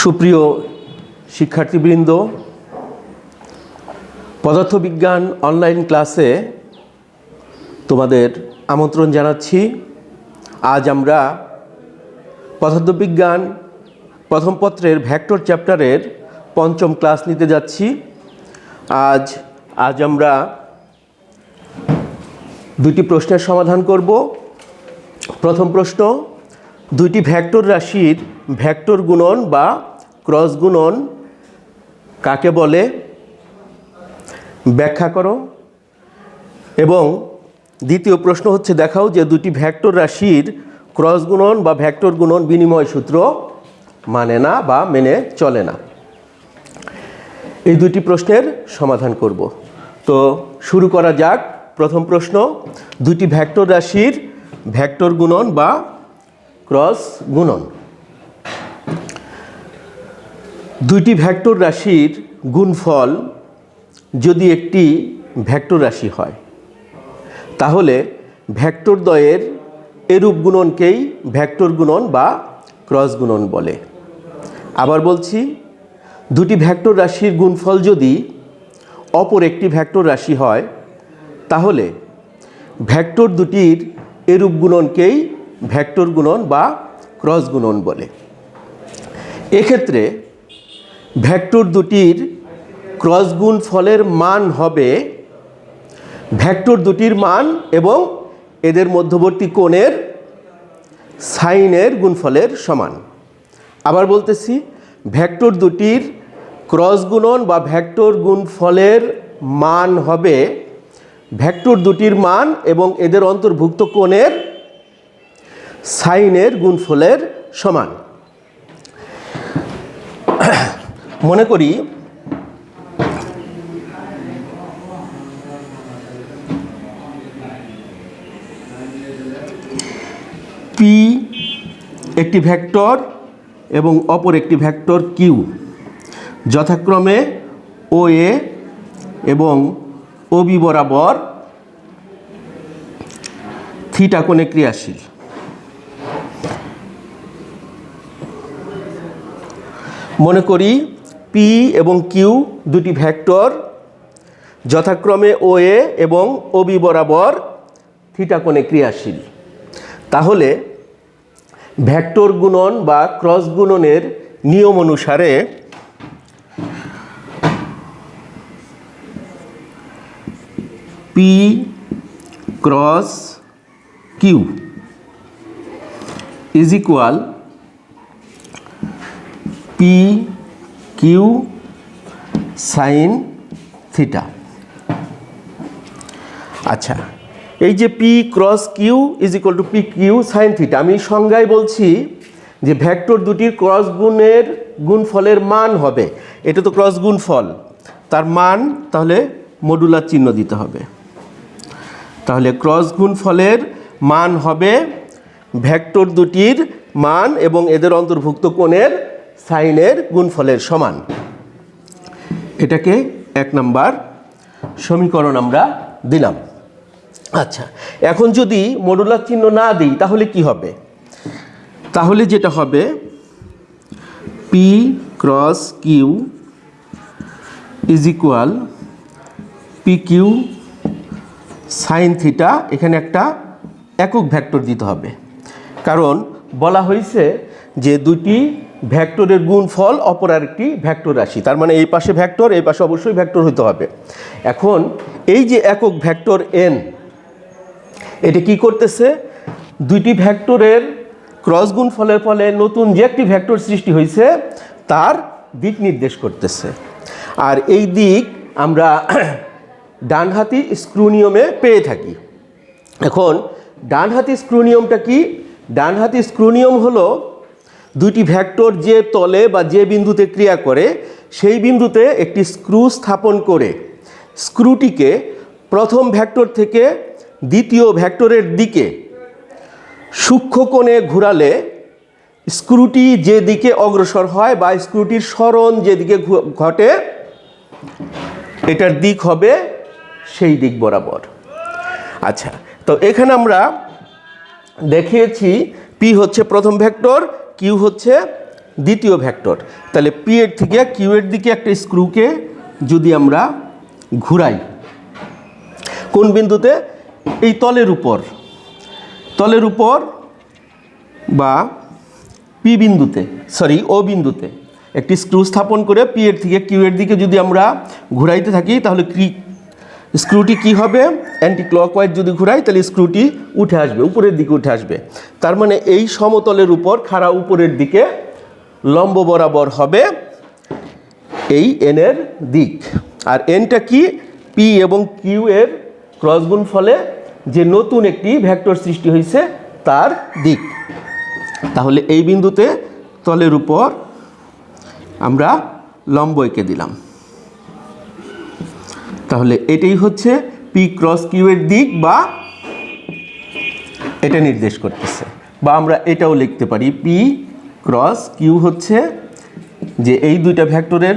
সুপ্রিয় শিক্ষার্থীবৃন্দ, পদার্থবিজ্ঞান অনলাইন ক্লাসে তোমাদের আমন্ত্রণ জানাচ্ছি। আজ আমরা পদার্থবিজ্ঞান প্রথম পত্রের ভ্যাক্টর চ্যাপ্টারের পঞ্চম ক্লাস নিতে যাচ্ছি। আজ আজ আমরা দুটি প্রশ্নের সমাধান করব। প্রথম প্রশ্ন, দুইটি ভ্যাক্টর রাশির ভ্যাক্টর গুণন বা ক্রস গুণন কাকে বলে? ব্যাখ্যা করো। এবং দ্বিতীয় প্রশ্ন হচ্ছে, দেখাও যে দুটি ভ্যাক্টর রাশির ক্রস গুণন বা ভ্যাক্টর গুণন বিনিময় সূত্র মানে না বা মেনে চলে না। এই দুটি প্রশ্নের সমাধান করব। তো শুরু করা যাক। প্রথম প্রশ্ন দুটি ভ্যাক্টর রাশির ভ্যাক্টর গুণন বা ক্রস গুণন। দুইটি ভ্যাক্টর রাশির গুণফল যদি একটি ভ্যাক্টর রাশি হয়, তাহলে ভ্যাক্টর দ্বয়ের এরূপ গুণনকেই ভ্যাক্টর গুণন বা ক্রস গুণন বলে। আবার বলছি দুটি ভ্যাক্টর রাশির গুণফল যদি অপর একটি ভ্যাক্টর রাশি হয় তাহলে ভ্যাক্টর দুটির এরূপ গুণনকেই ভ্যাক্টর গুণন বা ক্রস গুণন বলে। এক্ষেত্রে ভ্যাক্টর দুটির ক্রস গুণ ফলের মান হবে ভ্যাক্টর দুটির মান এবং এদের মধ্যবর্তী কোণের সাইনের গুণফলের সমান। আবার বলতেছি ভ্যাক্টর দুটির ক্রস গুণন বা ভ্যাক্টর গুণফলের মান হবে ভ্যাক্টর দুটির মান এবং এদের অন্তর্ভুক্ত কোণের সাইনের গুণফলের সমান। মনে করি পি একটি ভেক্টর এবং অপর একটি ভেক্টর কিউ। যথাক্রমে ও এবং ও বি বরাবর থিটা কোণে ক্রিয়াশীল। মনে করি পি এবং কিউ দুটি ভেক্টর যথাক্রমে ও এ এবং ও বি বরাবর থিটা কোণে ক্রিয়াশীল। তাহলে ভ্যাক্টর গুণন বা ক্রস গুণনের নিয়ম অনুসারে P cross Q is equal P Q sine theta আচ্ছা এই যে P cross Q is equal to P Q sine theta আমি সংজ্ঞায় বলছি যে ভ্যাক্টর দুটির ক্রস গুণের গুণফলের মান হবে। এটা তো ক্রস গুণফল। তার মান তাহলে মডুলার চিহ্ন দিতে হবে। তাহলে ক্রস গুণফলের মান হবে ভ্যাক্টর দুটির মান এবং এদের অন্তর্ভুক্ত কোণের সাইনের গুণফলের সমান। এটাকে এক নাম্বার সমীকরণ আমরা দিলাম। আচ্ছা এখন যদি মডুলার চিহ্ন না দিই, তাহলে কি হবে? তাহলে যেটা হবে P cross Q is equal P Q sine theta এখানে একটা একক ভ্যাক্টর দিতে হবে। কারণ বলা হয়েছে যে দুটি ভ্যাক্টরের গুণফল অপর আরেকটি ভ্যাক্টর রাশি। তার মানে এই পাশে ভ্যাক্টর এই পাশে অবশ্যই ভ্যাক্টর হতে হবে। এখন এই যে একক ভ্যাক্টর এন এটি কি করতেছে? দুইটি ভ্যাক্টরের ক্রস গুণ ফলের ফলে নতুন যে একটি ভ্যাক্টর সৃষ্টি হয়েছে তার দিক নির্দেশ করতেছে। আর এই দিক আমরা ডানহাতি স্ক্রু নিয়মে পেয়ে থাকি। এখন, ডানহাতি স্ক্রু নিয়মটা কি? ডানহাতি স্ক্রু নিয়ম হলো দুইটি ভ্যাক্টর যে তলে বা যে বিন্দুতে ক্রিয়া করে, সেই বিন্দুতে একটি স্ক্রু স্থাপন করে স্ক্রুটিকে প্রথম ভ্যাক্টর থেকে দ্বিতীয় ভ্যাক্টরের দিকে সূক্ষ্ম কোণে ঘুরালে স্ক্রুটি যে দিকে অগ্রসর হয় বা স্ক্রুটির সরণ যেদিকে ঘটে, এটার দিক হবে সেই দিক বরাবর। আচ্ছা তো এখানে আমরা দেখিয়েছি পি হচ্ছে প্রথম ভেক্টর কিউ হচ্ছে দ্বিতীয় ভেক্টর। তাহলে পি এর থেকে কিউ এর দিকে একটা স্ক্রুকে যদি আমরা ঘুরাই, কোন বিন্দুতে? এই তলের উপর। তলের উপর বা পি বিন্দুতে সরি ও বিন্দুতে। একটি স্ক্রু স্থাপন করে পি এর থেকে কিউ এর দিকে যদি আমরা ঘুরাইতে থাকি, তাহলে স্ক্রুটি কি হবে? অ্যান্টি ক্লকওয়াইজ যদি ঘুরাই, তাহলে স্ক্রুটি উঠে আসবে, উপরের দিকে উঠে আসবে। তার মানে এই সমতলের উপর খাড়া উপরের দিকে লম্ব বরাবর হবে এই এনের দিক। আর এনটা কি? পি এবং কিউ এর ক্রস গুণ ফলে যে নতুন একটি ভেক্টর সৃষ্টি হয়েছে, তার দিক। তাহলে এই বিন্দুতে তলের উপর আমরা লম্ব এঁকে দিলাম। তাহলে এটাই হচ্ছে পি ক্রস কিউ এর দিক বা এটা নির্দেশ করতেছে। বা আমরা এটাও লিখতে পারি পি ক্রস কিউ হচ্ছে যে এই দুইটা ভ্যাক্টরের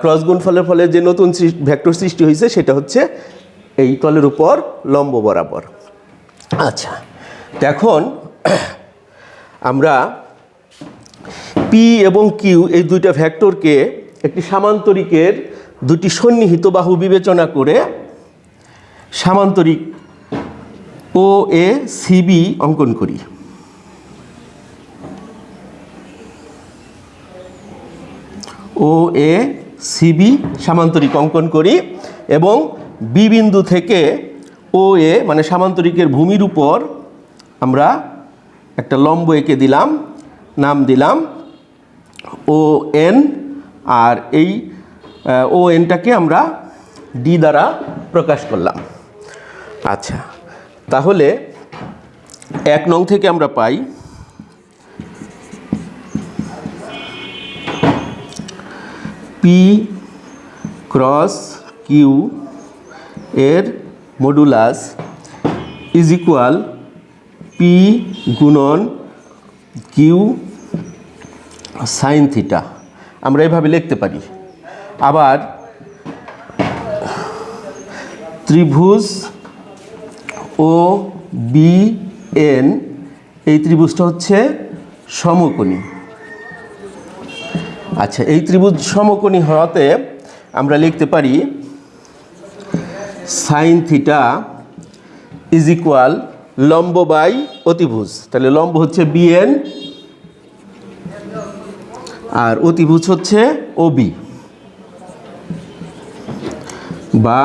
ক্রস গুণফলের ফলে যে নতুন ভ্যাক্টর সৃষ্টি হয়েছে সেটা হচ্ছে এই তলের উপর লম্ব বরাবর। আচ্ছা এখন আমরা পি এবং কিউ এই দুইটা ভ্যাক্টরকে একটি সামান্তরিকের দুটি সন্নিহিত বাহু বিবেচনা করে সামান্তরিক ও এ সিবি অঙ্কন করি। ও এ সিবি সামান্তরিক অঙ্কন করি এবং বি বিন্দু থেকে ও এ মানে সামান্তরিকের ভূমির উপর আমরা একটা লম্ব এঁকে দিলাম, নাম দিলাম ও এন আর এই ও এনটাকে আমরা ডি দ্বারা প্রকাশ করলাম। আচ্ছা তাহলে এক নং থেকে আমরা পাই পি ক্রস কিউ এর মডুলাস ইজ ইকুয়াল পি গুণন কিউ সাইন থিটা আমরা এভাবে লিখতে পারি। আবার ত্রিভুজ ও বি এন এই ত্রিভুজটা হচ্ছে সমকোণী। আচ্ছা এই ত্রিভুজ সমকোণী হওয়াতে আমরা লিখতে পারি সাইন থিটা ইজ ইকুয়াল লম্ব বাই অতিভুজ। তাহলে লম্ব হচ্ছে বিএন আর অতিভুজ হচ্ছে ওবি। বা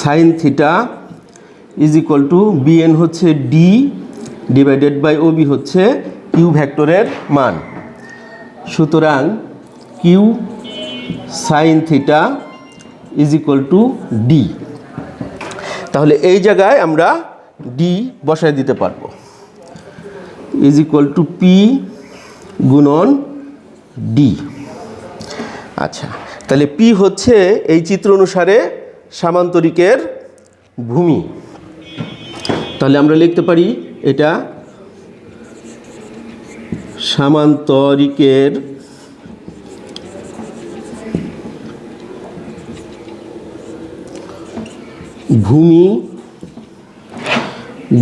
sine theta is equal to BN হচ্ছে ডি ডিভাইডেড বাই ওবি হচ্ছে কিউ ভেক্টরের মান। সুতরাং Q sine theta is equal to D তাহলে এই জায়গায় আমরা ডি বসায় দিতে পারব। ইজ ইকুয়াল টু পি গুণন ডি আচ্ছা তাহলে পি হচ্ছে এই চিত্র অনুসারে সামান্তরিকের ভূমি। তাহলে আমরা লিখতে পারি এটা সামান্তরিকের ভূমি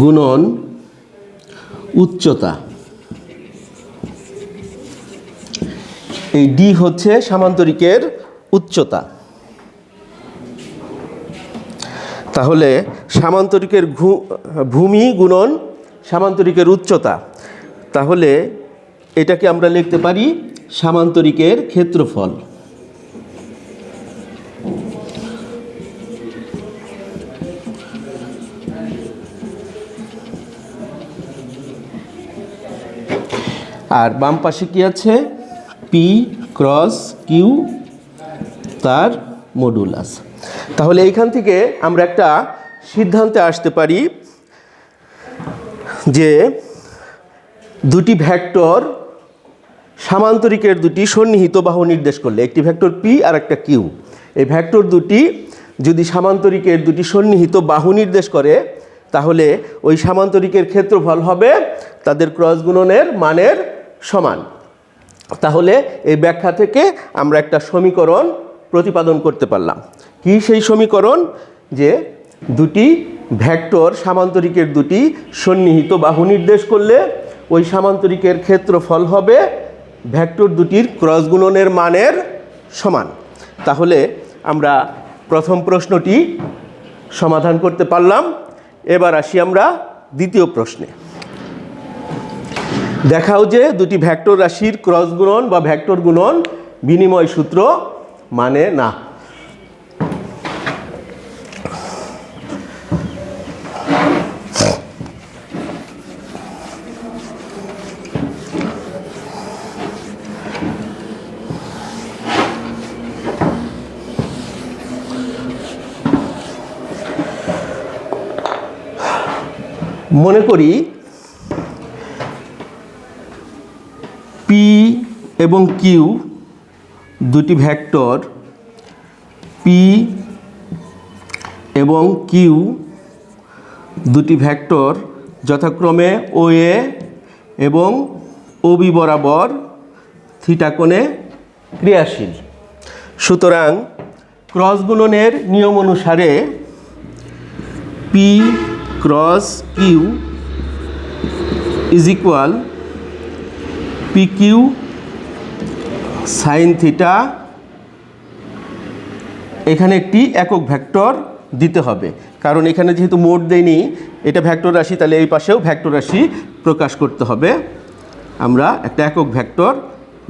গুণন উচ্চতা। এই ডি হচ্ছে সামান্তরিকের উচ্চতা। তাহলে সামান্তরিকের ভূমি গুণন সামান্তরিকের উচ্চতা। তাহলে এটাকে আমরা লিখতে পারি সামান্তরিকের ক্ষেত্রফল। আর বাম পাশে কি আছে? পি ক্রস কিউ তার মডুলাস তাহলে এইখান থেকে আমরা একটা সিদ্ধান্তে আসতে পারি যে দুটি ভেক্টর সামান্তরিকের দুটি সন্নিহিত বাহু নির্দেশ করলে, একটি ভেক্টর পি আর একটা কিউ এই ভেক্টর দুটি যদি সামান্তরিকের দুটি সন্নিহিত বাহু নির্দেশ করে, তাহলে ওই সামান্তরিকের ক্ষেত্রফল হবে তাদের ক্রস গুণনের মানের সমান। তাহলে এই ব্যাখ্যা থেকে আমরা একটা সমীকরণ প্রতিপাদন করতে পারলাম। কি সেই সমীকরণ? যে দুটি ভেক্টর সামান্তরিকের দুটি সন্নিহিত বাহু নির্দেশ করলে ওই সামান্তরিকের ক্ষেত্রফল হবে ভেক্টর দুটির ক্রস গুণনের মানের সমান। তাহলে আমরা প্রথম প্রশ্নটি সমাধান করতে পারলাম। এবার আসি আমরা দ্বিতীয় প্রশ্নে। দেখাও যে দুটি ভ্যাক্টর রাশির ক্রস গুণন বা ভেক্টর গুণন বিনিময় সূত্র মানে না। মনে করি পি এবং কিউ দুটি ভেক্টর পি এবং কিউ দুটি ভেক্টর যথাক্রমে ও এ এবং ও বি বরাবর থিটা কোণে ক্রিয়াশীল। সুতরাং ক্রস গুণনের নিয়ম অনুসারে P cross Q is equal P Q sine theta এখানে একটি একক ভেক্টর দিতে হবে। কারণ এখানে যেহেতু মোট দেয়নি, এটা ভেক্টর রাশি, তাহলে এই পাশেও ভেক্টর রাশি প্রকাশ করতে হবে। আমরা একটা একক ভেক্টর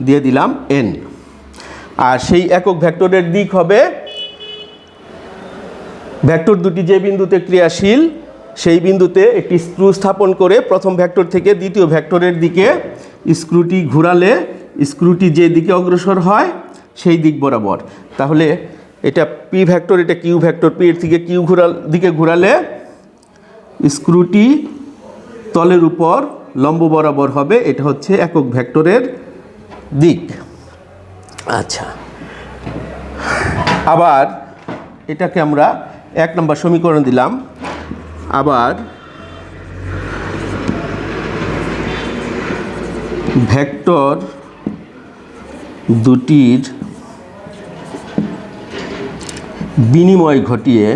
দিয়ে দিলাম এন আর সেই একক ভেক্টরের দিক হবে ভেক্টর দুটি যে বিন্দুতে ক্রিয়াশীল, সেই বিন্দুতে একটি স্ক্রু স্থাপন করে প্রথম ভেক্টর থেকে দ্বিতীয় ভেক্টরের দিকে স্ক্রুটি ঘোরালে স্ক্রুটি যে দিকে অগ্রসর হয়, সেই দিক বরাবর। তাহলে এটা পি ভ্যাক্টর এটা কিউ ভ্যাক্টর পি এর থেকে কিউ ঘোরাল, দিকে ঘোরালে স্ক্রুটি তলের উপর লম্ব বরাবর হবে। এটা হচ্ছে একক ভ্যাক্টরের দিক। আচ্ছা। আবার এটাকে আমরা এক নম্বর সমীকরণ দিলাম। আবার ভেক্টর দুটির বিনিময় ঘটিয়ে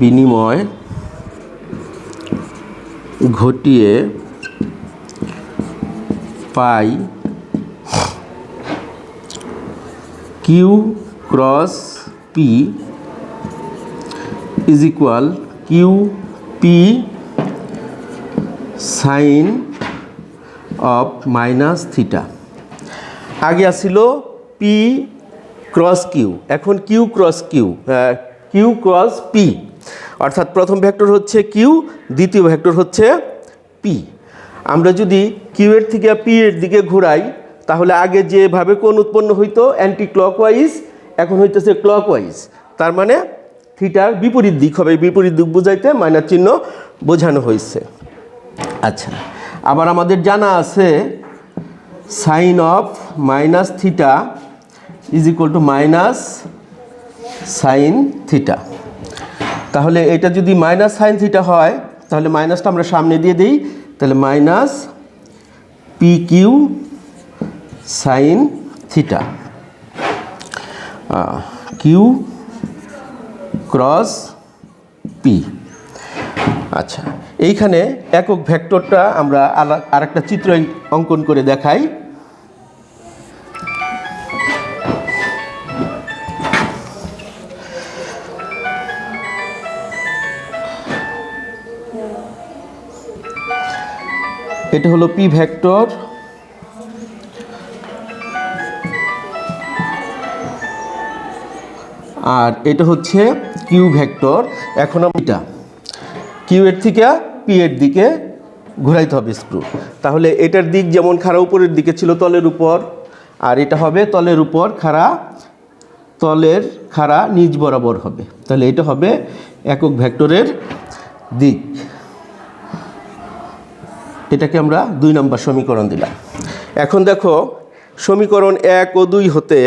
বিনিময় ঘটিয়ে পাই Q cross P is equal Q P sine of minus theta. আগে আসছিল পি ক্রস কিউ এখন Q cross Q Q cross P অর্থাৎ প্রথম ভেক্টর হচ্ছে কিউ দ্বিতীয় ভেক্টর হচ্ছে পি আমরা যদি কিউ এর থেকে পি এর দিকে ঘোরাই, তাহলে আগে যেভাবে কোণ উৎপন্ন হইতো অ্যান্টি ক্লকওয়াইজ এখন হইতেছে ক্লকওয়াইজ তার মানে থিটার বিপরীত দিক হবে, বিপরীত দিক বোঝাইতে মাইনাস চিহ্ন বোঝানো হয়েছে আচ্ছা আবার আমাদের জানা আছে sine of minus theta is equal to minus sine theta. তাহলে এটা যদি মাইনাস সাইন থিটা হয়, তাহলে মাইনাসটা আমরা সামনে দিয়ে দিই, তাহলে minus P Q sine theta. Q cross P আচ্ছা। এইখানে একক ভেক্টরটা আমরা আর একটা চিত্র অঙ্কন করে দেখাই। এটা হলো পি ভেক্টর। আর এটা হচ্ছে কিউ ভেক্টর। এখন এটা। কিউ এর থেকে পি এর দিকে ঘোরাইতে হবে স্ক্রু তাহলে এটার দিক যেমন খাড়া উপরের দিকে ছিল তলের উপর, আর এটা হবে তলের উপর খাড়া, তলের খাড়া নিচ বরাবর হবে। তাহলে এটা হবে একক ভেক্টরের দিক। এটাকে আমরা দুই নম্বর সমীকরণ দিলাম। এখন দেখো, সমীকরণ এক ও দুই হতে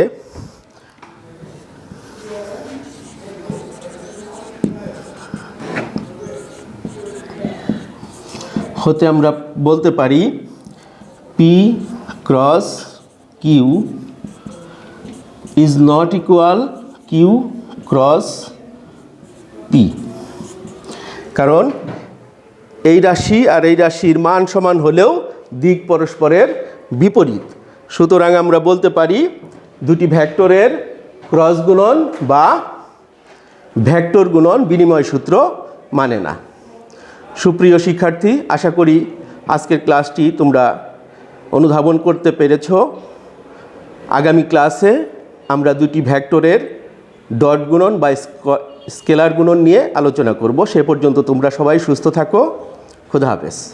হতে আমরা বলতে পারি P cross Q is not equal Q cross P কারণ এই রাশি আর এই রাশির মান সমান হলেও দিক পরস্পরের বিপরীত। সুতরাং আমরা বলতে পারি দুটি ভ্যাক্টরের ক্রস গুণন বা ভ্যাক্টর গুণন বিনিময় সূত্র মানে না। সুপ্রিয় শিক্ষার্থী, আশা করি আজকের ক্লাসটি তোমরা অনুধাবন করতে পেরেছ। আগামী ক্লাসে আমরা দুটি ভ্যাক্টরের ডট গুণন বা স্ক- স্কেলার গুণন নিয়ে আলোচনা করব। সে পর্যন্ত তোমরা সবাই সুস্থ থাকো। খুদা হাফেজ।